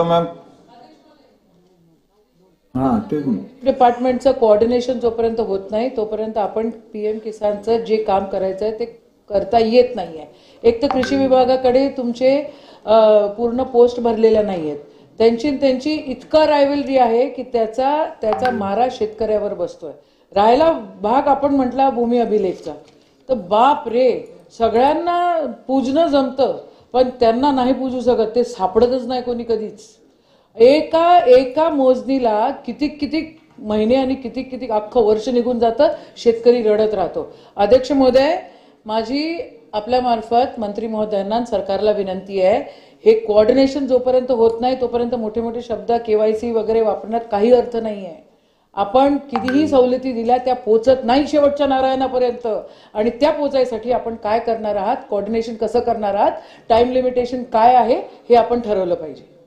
Ma'am हा तेच डिपार्टमेंटचं coordination जोपर्यंत होत नाही तोपर्यंत आपण पीएम किसानचं जे काम करायचं आहे ते करता येत नाही आहे एक तर कृषी विभागाकडे तुमचे पूर्ण पोस्ट भरलेल्या नाही आहेत त्यांची त्यांची इतका रायवलरी आहे की त्याचा त्याचा मारा शेतकऱ्यावर बसतोय. राहायला भाग आपण म्हटला भूमी अभिलेखचा. तर बाप रे सगळ्यांना पूजणं जमतं. पण त्यांना नाही पूजू शकत ते सापडतच नाही कोणी कधीच. एका एका मोजणीला किती किती महिने आणि किती किती अख्खं वर्ष निघून जातं शेतकरी रडत राहतो. अध्यक्ष महोदय माझी आपल्या मार्फत मंत्री महोदयांना सरकारला विनंती आहे हे कोऑर्डिनेशन जोपर्यंत होत नाही तोपर्यंत मोठे मोठे शब्द केवायसी वगैरे वापरण्यात काही अर्थ नाही आहे आपण कितीही सवलती दिल्या त्या पोचत नाही शेवटच्या नारायणापर्यंत. आणि त्या पोचायसाठी आपण काय करणार आहात? कोऑर्डिनेशन कसं करणार आहात? टाइम लिमिटेशन काय आहे? हे आपण ठरवलं पाहिजे.